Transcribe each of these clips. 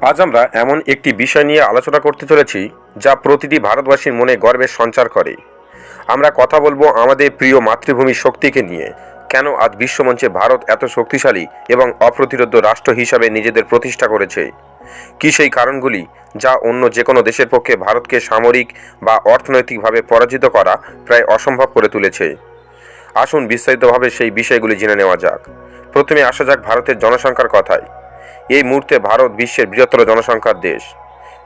আজ আমরা এমন একটি বিষয় নিয়ে আলোচনা করতে চলেছি যা প্রতিটি ভারতবাসীর মনে গর্বের সঞ্চার করে। আমরা কথা বলব আমাদের প্রিয় মাতৃভূমির শক্তিকে নিয়ে। কেন আজ বিশ্বমঞ্চে ভারত এত শক্তিশালী এবং অপ্রতিরোধ রাষ্ট্র হিসাবে নিজেদের প্রতিষ্ঠা করেছে? কি সেই কারণগুলি যা অন্য যে কোনো দেশের পক্ষে ভারতকে সামরিক বা অর্থনৈতিকভাবে পরাজিত করা প্রায় অসম্ভব করে তুলেছে? আসুন বিস্তারিতভাবে সেই বিষয়গুলি জেনে নেওয়া যাক। প্রথমে আসা যাক ভারতের জনসংখ্যার কথায়। এই মুহূর্তে ভারত বিশ্বের বৃহত্তর জনসংখ্যার দেশ।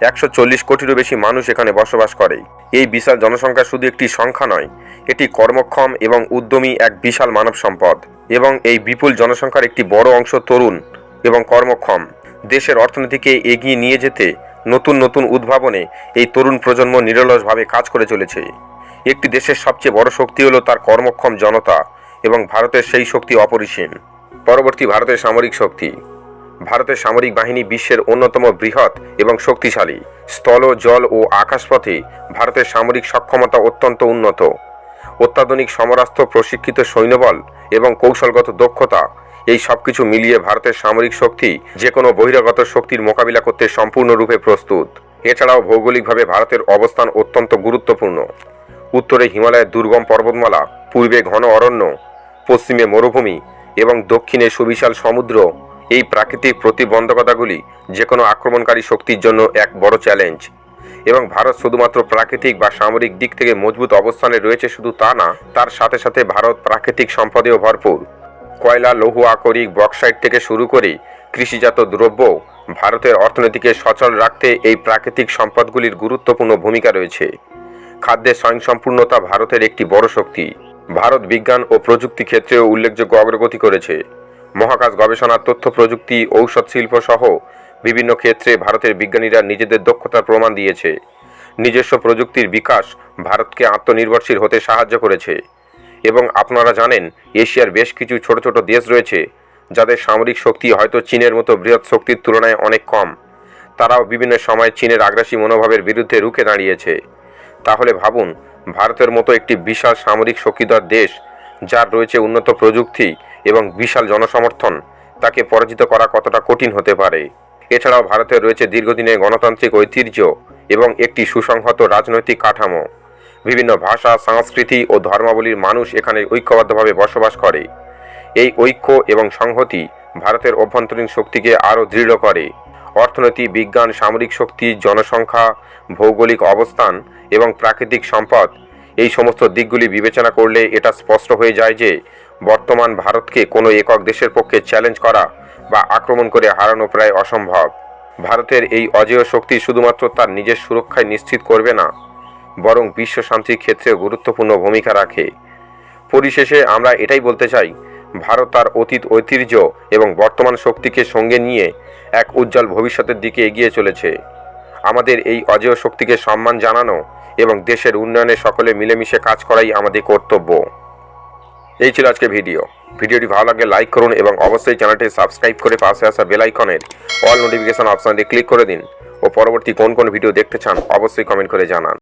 একশো চল্লিশ কোটিরও বেশি মানুষ এখানে বসবাস করে। এই বিশাল জনসংখ্যা শুধু একটি সংখ্যা নয়, এটি কর্মক্ষম এবং উদ্যমী এক বিশাল মানব সম্পদ। এবং এই বিপুল জনসংখ্যার একটি বড় অংশ তরুণ এবং কর্মক্ষম। দেশের অর্থনীতিকে এগিয়ে নিয়ে যেতে নতুন নতুন উদ্ভাবনে এই তরুণ প্রজন্ম নিরলসভাবে কাজ করে চলেছে। একটি দেশের সবচেয়ে বড় শক্তি হলো তার কর্মক্ষম জনতা এবং ভারতের সেই শক্তি অপরিসীম। পরবর্তী ভারতের সামরিক শক্তি। ভারতের সামরিক বাহিনী বিশ্বের অন্যতম বৃহৎ এবং শক্তিশালী। স্থল, জল ও আকাশপথে ভারতের সামরিক সক্ষমতা অত্যন্ত উন্নত। অত্যাধুনিক সমরাস্ত্র, প্রশিক্ষিত সৈন্যবল এবং কৌশলগত দক্ষতা, এই সব কিছু মিলিয়ে ভারতের সামরিক শক্তি যে কোনো বহিরাগত শক্তির মোকাবিলা করতে সম্পূর্ণরূপে প্রস্তুত। এছাড়াও ভৌগোলিকভাবে ভারতের অবস্থান অত্যন্ত গুরুত্বপূর্ণ। উত্তরে হিমালয়ের দুর্গম পর্বতমালা, পূর্বে ঘন অরণ্য, পশ্চিমে মরুভূমি এবং দক্ষিণে সুবিশাল সমুদ্র এই প্রাকৃতিক প্রতিবন্ধকতাগুলি যে কোনো আক্রমণকারী শক্তির জন্য এক বড় চ্যালেঞ্জ। এবং ভারত শুধুমাত্র প্রাকৃতিক বা সামরিক দিক থেকে মজবুত অবস্থানে রয়েছে শুধু তা না, তার সাথে সাথে ভারত প্রাকৃতিক সম্পদেও ভরপুর। কয়লা, লৌহ, আকরিক বক্সাইট থেকে শুরু করে কৃষিজাত দ্রব্য ভারতের অর্থনীতিকে সচল রাখতে এই প্রাকৃতিক সম্পদগুলির গুরুত্বপূর্ণ ভূমিকা রয়েছে। খাদ্যের স্বয়ংসম্পূর্ণতা ভারতের একটি বড় শক্তি। ভারত বিজ্ঞান ও প্রযুক্তি ক্ষেত্রেও উল্লেখযোগ্য অগ্রগতি করেছে। মহাকাশ গবেষণা, তথ্য প্রযুক্তি, ঔষধ শিল্প সহ বিভিন্ন ক্ষেত্রে ভারতের বিজ্ঞানীরা নিজেদের দক্ষতার প্রমাণ দিয়েছে। নিজস্ব প্রযুক্তির বিকাশ ভারতকে আত্মনির্ভরশীল হতে সাহায্য করেছে। এবং আপনারা জানেন, এশিয়ার বেশ কিছু ছোট ছোট দেশ রয়েছে, যাদের সামরিক শক্তি হয়তো চীনের মতো বৃহৎ শক্তির তুলনায় অনেক কম। তারাও বিভিন্ন সময় চীনের আগ্রাসী মনোভাবের বিরুদ্ধে রুখে দাঁড়িয়েছে। তাহলে ভাবুন, ভারতের মতো একটি বিশাল সামরিক শক্তিধর দেশ, যার রয়েছে উন্নত প্রযুক্তি এবং বিশাল জনসমর্থন, তাকে পরাজিত করা কতটা কঠিন হতে পারে। এছাড়াও ভারতের রয়েছে দীর্ঘদিনের গণতান্ত্রিক ঐতিহ্য এবং একটি সুসংহত রাজনৈতিক কাঠামো। বিভিন্ন ভাষা, সংস্কৃতি ও ধর্মাবলীর মানুষ এখানে ঐক্যবদ্ধভাবে বসবাস করে। এই ঐক্য এবং সংহতি ভারতের অভ্যন্তরীণ শক্তিকে আরও দৃঢ় করে। অর্থনীতি বিজ্ঞান, সামরিক শক্তি, জনসংখ্যা, ভৌগোলিক অবস্থান এবং প্রাকৃতিক সম্পদ, এই সমস্ত দিকগুলি বিবেচনা করলে এটা স্পষ্ট হয়ে যায় যে বর্তমান ভারতকে কোনো একক দেশের পক্ষে চ্যালেঞ্জ করা বা আক্রমণ করে হারানো প্রায় অসম্ভব। ভারতের এই অজেয় শক্তি শুধুমাত্র তার নিজের সুরক্ষায় নিশ্চিত করবে না, বরং বিশ্ব শান্তির ক্ষেত্রে গুরুত্বপূর্ণ ভূমিকা রাখে। পরিশেষে আমরা এটাই বলতে চাই, ভারত তার অতীত ঐতিহ্য এবং বর্তমান শক্তিকে সঙ্গে নিয়ে এক উজ্জ্বল ভবিষ্যতের দিকে এগিয়ে চলেছে। আমাদের এই অজেয় শক্তিকে সম্মান জানানো এবং দেশের উন্নয়নে সকলে মিলেমিশে কাজ করাই আমাদের কর্তব্য। এই ছিল আজকে ভিডিও। ভিডিওটি ভালো লাগলে লাইক করুন এবং অবশ্যই চ্যানেলটি সাবস্ক্রাইব করে পাশে আসা বেলাইকনের অল নোটিফিকেশন অপশানটি ক্লিক করে দিন। ও পরবর্তী কোন কোন ভিডিও দেখতে চান, অবশ্যই কমেন্ট করে জানান।